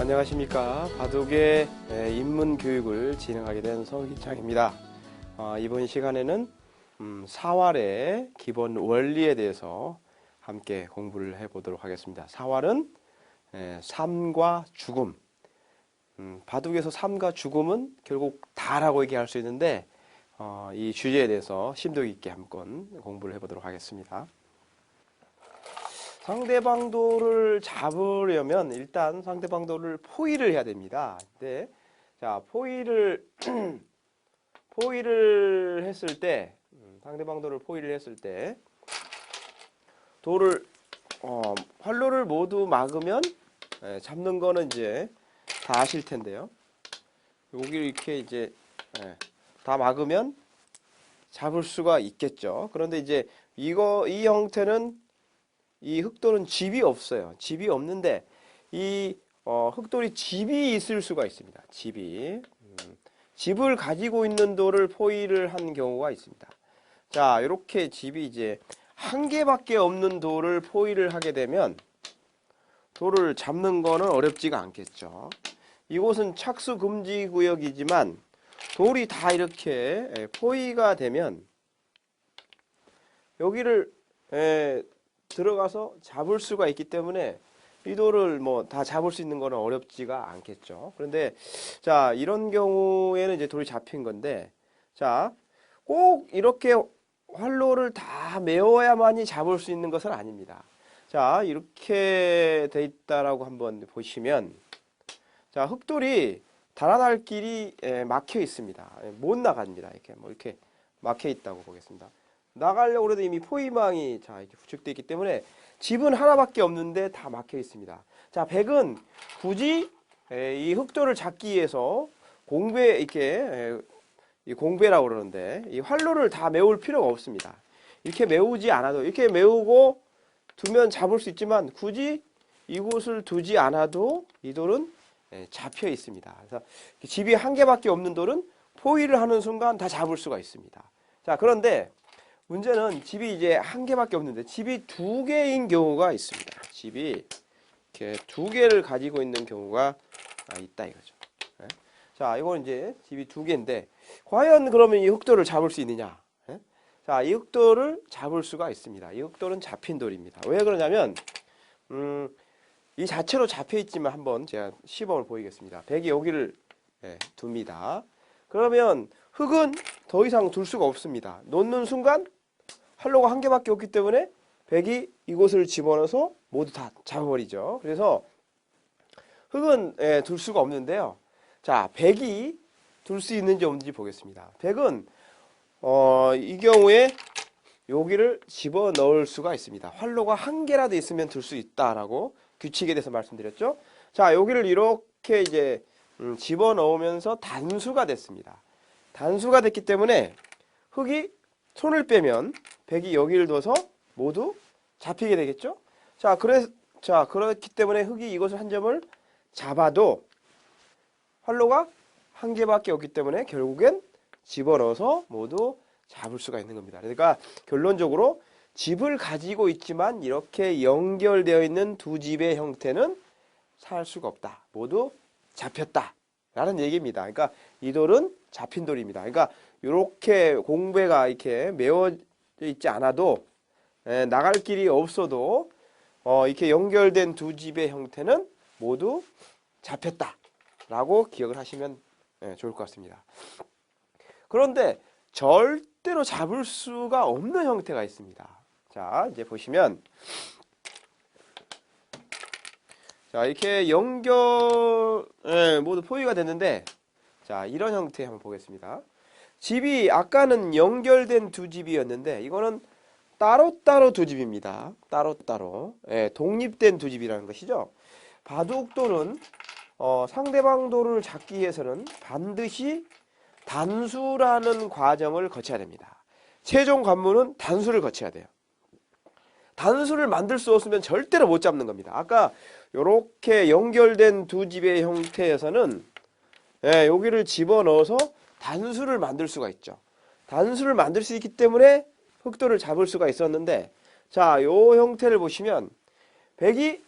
안녕하십니까 바둑의 에, 입문 교육을 진행하게 된 성희창입니다. 어, 이번 시간에는 음, 사활의 기본 원리에 대해서 함께 공부를 해보도록 하겠습니다. 사활은 에, 삶과 죽음. 음, 바둑에서 삶과 죽음은 결국 다라고 얘기할 수 있는데 어, 이 주제에 대해서 심도 있게 한번 공부를 해보도록 하겠습니다. 상대방도를 잡으려면 일단 상대방도를 포위를 해야 됩니다. 네. 자, 포위를 포위를 했을 때 음, 상대방도를 포위를 했을 때 도를 어, 활로를 모두 막으면 예, 잡는 거는 이제 다 아실 텐데요. 여기 이렇게 이제 예, 다 막으면 잡을 수가 있겠죠. 그런데 이제 이거 이 형태는 이 흑돌은 집이 없어요. 집이 없는데 이 어, 흑돌이 집이 있을 수가 있습니다. 집이 음, 집을 가지고 있는 돌을 포위를 한 경우가 있습니다. 자, 이렇게 집이 이제 한 개밖에 없는 돌을 포위를 하게 되면 돌을 잡는 거는 어렵지가 않겠죠. 이곳은 착수 금지 구역이지만 돌이 다 이렇게 예, 포위가 되면 여기를 에, 들어가서 잡을 수가 있기 때문에 이 돌을 뭐 다 잡을 수 있는 거는 어렵지가 않겠죠. 그런데 자 이런 경우에는 이제 돌이 잡힌 건데 자 꼭 이렇게 활로를 다 메워야만이 잡을 수 있는 것은 아닙니다. 자 이렇게 돼 있다라고 한번 보시면 자 흑돌이 달아날 길이 에, 막혀 있습니다. 예, 못 나갑니다. 이렇게 뭐 이렇게 막혀 있다고 보겠습니다. 나가려고 해도 이미 포위망이 자 이렇게 구축되어 있기 때문에 집은 하나밖에 없는데 다 막혀 있습니다. 자, 백은 굳이 에, 이 흑돌을 잡기 위해서 공배 이렇게 에, 이 공배라고 그러는데 이 활로를 다 메울 필요가 없습니다. 이렇게 메우지 않아도 이렇게 메우고 두면 잡을 수 있지만 굳이 이곳을 두지 않아도 이 돌은 에, 잡혀 있습니다. 그래서 집이 한 개밖에 없는 돌은 포위를 하는 순간 다 잡을 수가 있습니다. 자, 그런데 문제는 집이 이제 한 개밖에 없는데 집이 두 개인 경우가 있습니다. 집이 이렇게 두 개를 가지고 있는 경우가 아, 있다 이거죠. 예? 자, 이건 이제 집이 두 개인데 과연 그러면 이 흑돌을 잡을 수 있느냐? 예? 자, 이 흑돌을 잡을 수가 있습니다. 이 흑돌은 잡힌 돌입니다. 왜 그러냐면 음, 이 자체로 잡혀 있지만 한번 제가 시범을 보이겠습니다. 백이 여기를 예, 둡니다. 그러면 흑은 더 이상 둘 수가 없습니다. 놓는 순간 활로가 한 개밖에 없기 때문에 백이 이곳을 집어넣어서 모두 다 잡아버리죠. 그래서 흑은 예, 둘 수가 없는데요. 자, 백이 둘 수 있는지 없는지 보겠습니다. 백은 어, 이 경우에 여기를 집어 넣을 수가 있습니다. 활로가 한 개라도 있으면 둘 수 있다라고 규칙에 대해서 말씀드렸죠. 자, 여기를 이렇게 이제 음, 집어 넣으면서 단수가 됐습니다. 단수가 됐기 때문에 흑이 손을 빼면 백이 여기를 둬서 모두 잡히게 되겠죠? 자, 그래, 자, 그렇기 때문에 흑이 이것을 한 점을 잡아도 활로가 한 개밖에 없기 때문에 결국엔 집어넣어서 모두 잡을 수가 있는 겁니다. 그러니까 결론적으로 집을 가지고 있지만 이렇게 연결되어 있는 두 집의 형태는 살 수가 없다. 모두 잡혔다. 라는 얘기입니다. 그러니까 이 돌은 잡힌 돌입니다. 그러니까 이렇게 공배가 이렇게 메워져 있지 않아도 에, 나갈 길이 없어도 어, 이렇게 연결된 두 집의 형태는 모두 잡혔다 라고 기억을 하시면 예, 좋을 것 같습니다. 그런데 절대로 잡을 수가 없는 형태가 있습니다. 자, 이제 보시면 자, 이렇게 연결 예, 모두 포위가 됐는데 자, 이런 형태 한번 보겠습니다. 집이 아까는 연결된 두 집이었는데 이거는 따로따로 두 집입니다. 따로따로. 예, 독립된 두 집이라는 것이죠. 바둑돌은 어, 상대방 돌을 잡기 위해서는 반드시 단수라는 과정을 거쳐야 됩니다. 최종 관문은 단수를 거쳐야 돼요. 단수를 만들 수 없으면 절대로 못 잡는 겁니다. 아까 이렇게 연결된 두 집의 형태에서는 예, 여기를 집어넣어서 단수를 만들 수가 있죠. 단수를 만들 수 있기 때문에 흑도를 잡을 수가 있었는데 자, 요 형태를 보시면 백이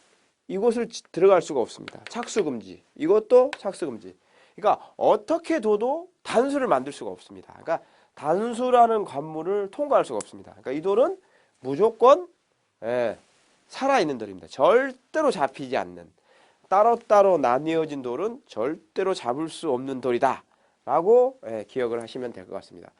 이곳을 지- 들어갈 수가 없습니다. 착수 금지. 이것도 착수 금지. 그러니까 어떻게 둬도 단수를 만들 수가 없습니다. 그러니까 단수라는 관문을 통과할 수가 없습니다. 그러니까 이 돌은 무조건 예, 살아있는 돌입니다. 절대로 잡히지 않는 따로따로 나뉘어진 돌은 절대로 잡을 수 없는 돌이다. 라고 예, 기억을 하시면 될 것 같습니다.